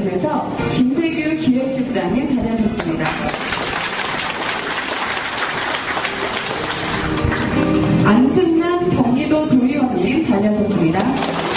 대신해서 김세규 기획실장님 자리하셨습니다. 안승란 경기도 도의원님 자리하셨습니다.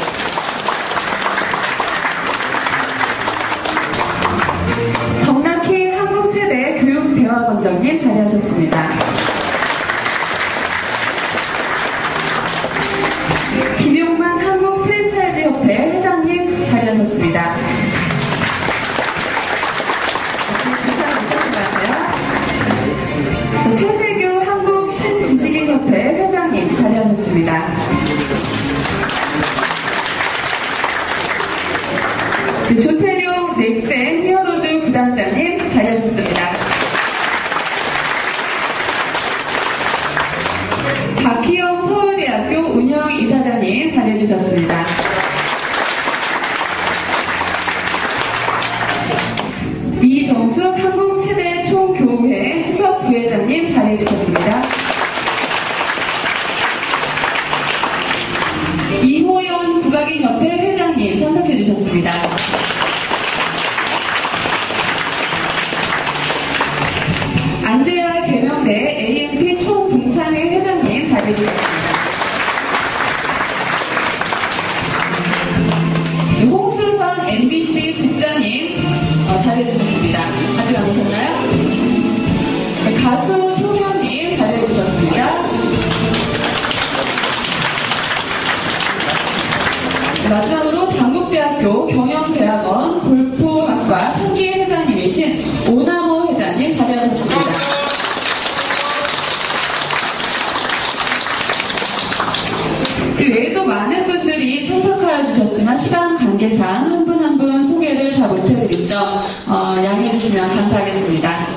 관계상 한 분 한 분 소개를 다 못해드린 점 어, 양해해 주시면 감사하겠습니다.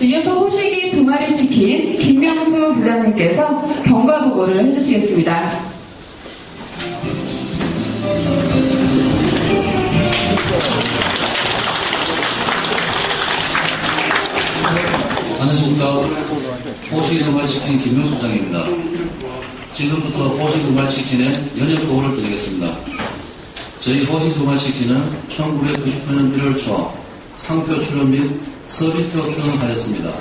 이어서 호식이 두 마리 치킨 김명수 부장님께서 경과 보고를 해주시겠습니다. 안녕하십니까. 호시금발치킨 김명수 장입니다. 지금부터 호시금발치킨의 연역보고를 드리겠습니다. 저희 호시금발치킨은 1990년 1월 초 상표 출원 및 서비스표 출원하였습니다.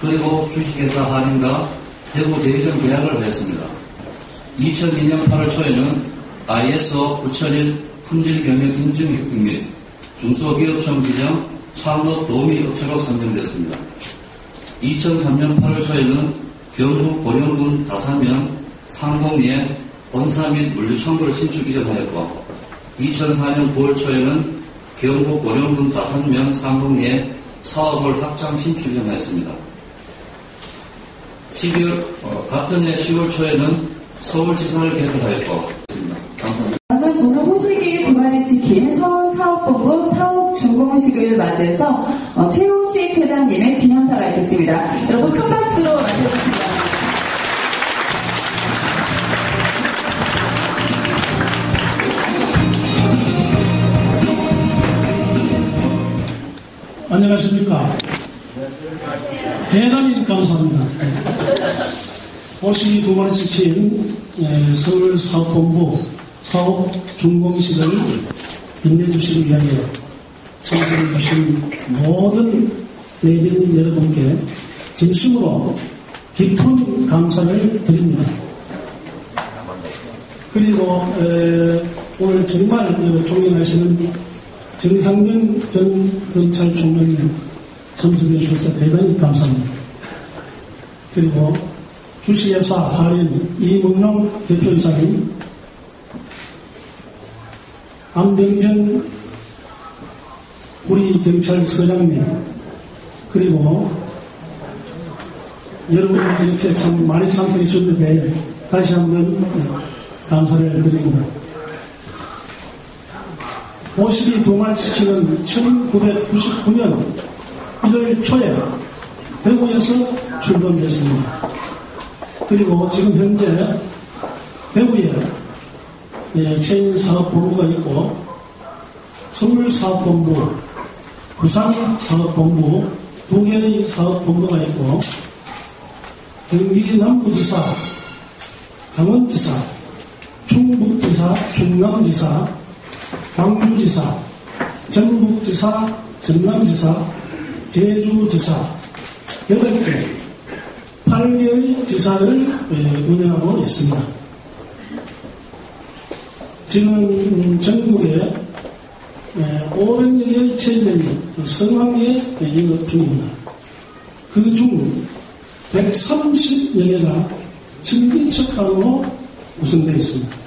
그리고 주식회사 할인과 대구 대리점 계약을 했습니다. 2002년 8월 초에는 ISO 9001 품질 경영 인증 획득 및 중소기업청 지정 창업 도우미 업체로 선정됐습니다. 2003년 8월 초에는 경북 고령군 다산면 상공리에 본사 및 물류 창고를 신축 이전하였고 2004년 9월 초에는 경북 고령군 다산면 상공리에 사업을 확장 신축 이전하였습니다. 12월 어, 같은 해 10월 초에는 서울지사를 개설하였고. 다음은 오늘 호식이 치킨 서울사업본부 사업 준공식을 맞이해서 어, 최호식 회장님의 기념사가 있겠습니다. 여러분 큰박 안녕하십니까. 대단히 감사합니다. 호시 두 번에 치킨 예, 서울 사업본부 사업 준공식을 빛내주시기 위하여 참석해 주신 모든 내빈 여러분께 진심으로 깊은 감사를 드립니다. 그리고 에, 오늘 정말 어, 존경하시는 정상면 전 검찰총장님 참석해 주셔서 대단히 감사합니다. 그리고 주식회사 할인 이문용 대표이사님, 안병전 우리 경찰서장님 그리고 여러분이 이렇게 참 많이 참석해 주셨는데 다시 한번 감사를 드립니다. 52 동아치킨은 1999년 1월 초에 대구에서 출범됐습니다. 그리고 지금 현재 대구에 예, 체인사업본부가 있고 서울사업본부, 부산사업본부 두 개의 사업본부가 있고 경기 남부지사, 강원지사, 충북지사, 충남지사, 광주지사, 전북지사, 전남지사, 제주지사 8개, 8개의 지사를 운영하고 있습니다. 지금 전국에 500여 개의 체인점이 성황리에 영업 중입니다. 그 중 130여 개가 친기척반으로 구성되어 있습니다.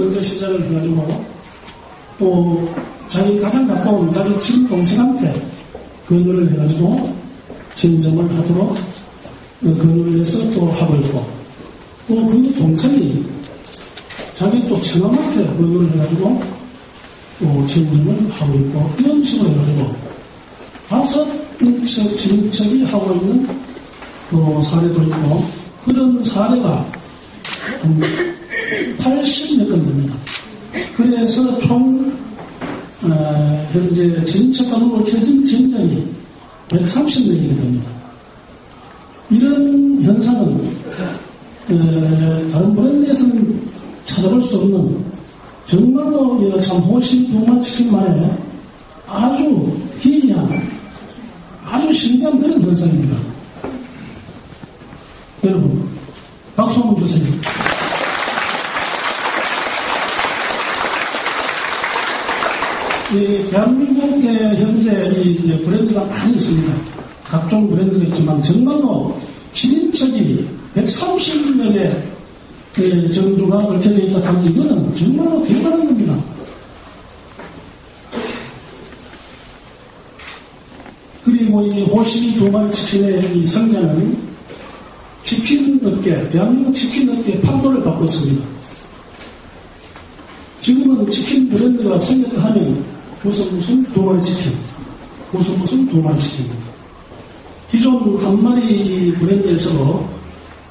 먼저 시작을 해가지고 또 자기 가장 가까운 자기 친 동생한테 건의를 해가지고 진정을 하도록 건의를 해서 또 하고 있고 또 그 동생이 자기 또 친엄한테 건의를 해가지고 또 진정을 하고 있고 이런 식으로 해가지고 다섯 인척, 진척이 하고 있는 그 사례도 있고 그런 사례가 한 80몇 건 됩니다. 그래서 총 어, 현재 진척관으로 켜진 진정이 130명이 됩니다. 이런 현상은 어, 다른 브랜드에서는 찾아볼 수 없는 정말로 참 호시 동화치킨만의 아주 기이한 아주 신기한 그런 현상입니다. 여러분 박수 한번 주세요. 이 대한민국에 현재 이 브랜드가 많이 있습니다. 각종 브랜드가 있지만 정말로 진인척이 130명의 정주가 얽혀져 있다 하면 이거는 정말로 대단한 겁니다. 그리고 이 호시 도마리 치킨의 이 성장은 치킨 업계, 대한민국 치킨 업계 판도를 받고 있습니다. 지금은 치킨 브랜드가 생겼다 하면 무슨 무슨 도마리 치킨, 무슨 무슨 도마리 치킨. 기존 한 마리 브랜드에서도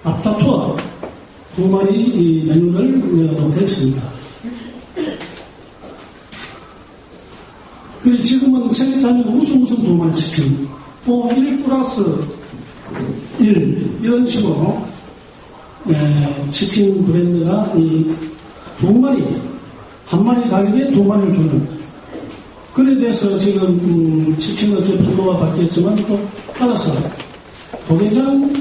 앞다투어 두 마리 메뉴를 넣겠습니다. 그리고 지금은 생겼다면 무슨 무슨 두 마리 치킨, 또 1 플러스 1 이런 식으로 에, 치킨 브랜드가 이 두 마리 한 마리 가격에 두 마리를 주는 그래 대해서 지금 음, 업계 판로가 바뀌었지만 또 따라서 도계장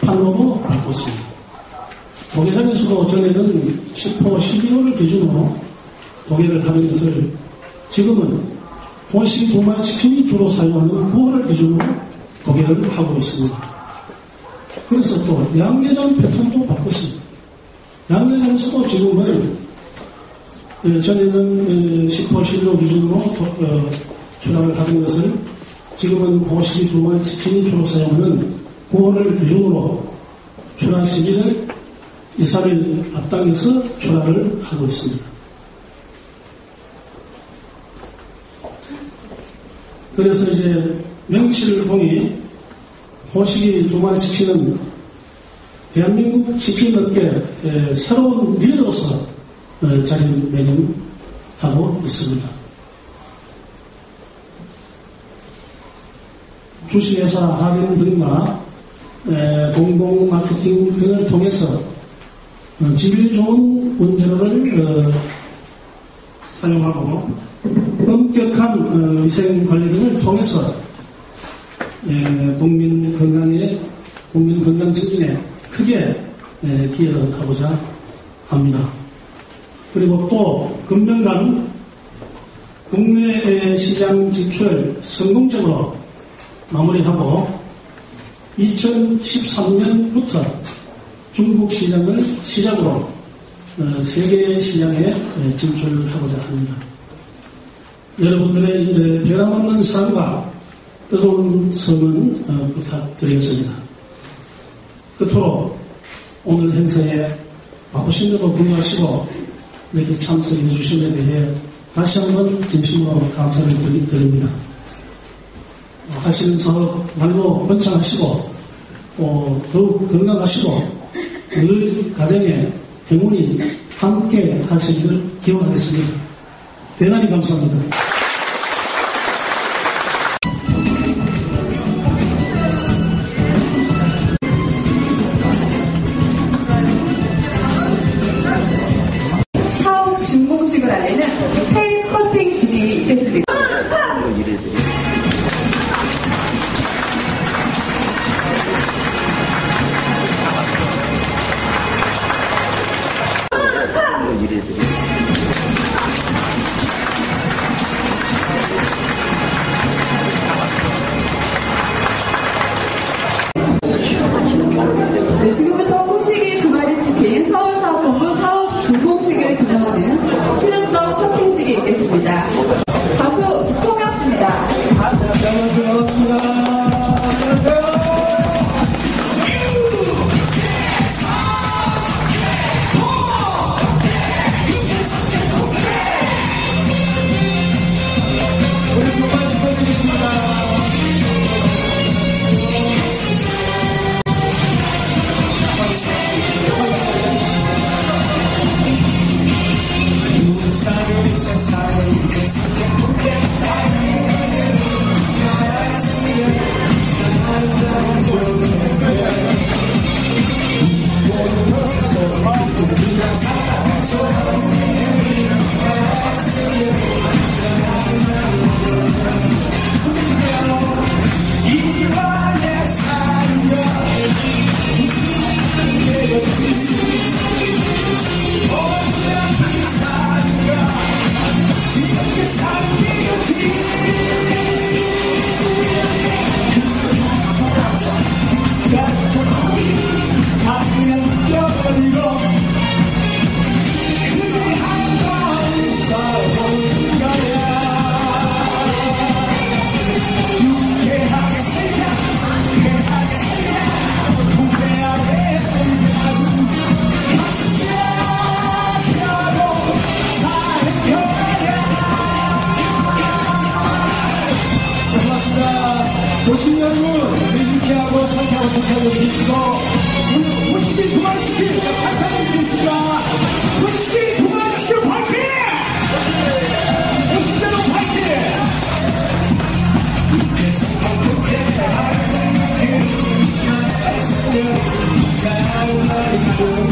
판로도 바꿨습니다. 도계장에서도 전에는 10호, 12호를 기준으로 도계를 하는 것을 지금은 본식 도마 치킨이 주로 사용하는 9호를 기준으로 도계를 하고 있습니다. 그래서 또 양계장 패턴도 바꿨습니다. 양계장에서도 지금은 예, 전에는 10호, 12호 기준으로 어, 출하를 하는 것을 지금은 보시기 두 마리 치킨이 주로 사용하는 9호를 기준으로 출하 시기를 2, 3일 앞당겨서 출하를 하고 있습니다. 그래서 이제 명치를 보니 호식이 두 마리 치킨은 대한민국 치킨 업계 새로운 리더로서 어, 자리매김하고 있습니다. 주식회사 할인 등과 공공 마케팅 등을 통해서 어, 질 좋은 원재료를 어, 사용하고 엄격한 위생 관리 등을 통해서 국민 건강에 국민 건강 증진에 크게 기여하고자 합니다. 그리고 또 금년간 국내 시장 진출 성공적으로 마무리하고 2013년부터 중국 시장을 시작으로 어, 세계 시장에 진출하고자 합니다. 여러분들의 변함없는 사랑과 뜨거운 성원 어, 부탁드리겠습니다. 끝으로 오늘 행사에 바쁘신 데도 불구하시고 이렇게 참석해 주신 데 대해 다시 한번 진심으로 감사를 드립니다. 하시는 사업 말로 번창하시고 어, 더욱 건강하시고 늘 가정에 행운이 함께 하시기를 기원하겠습니다. 대단히 감사합니다. দিয়ে দেবে 도심 여러분, 유쾌하고 상쾌하고 좋다고 계시고, 우리 호식이 두만시키 한사람 계십니다. 호식이 두만시키 파이팅! 호식대로 파이팅! 나를 알고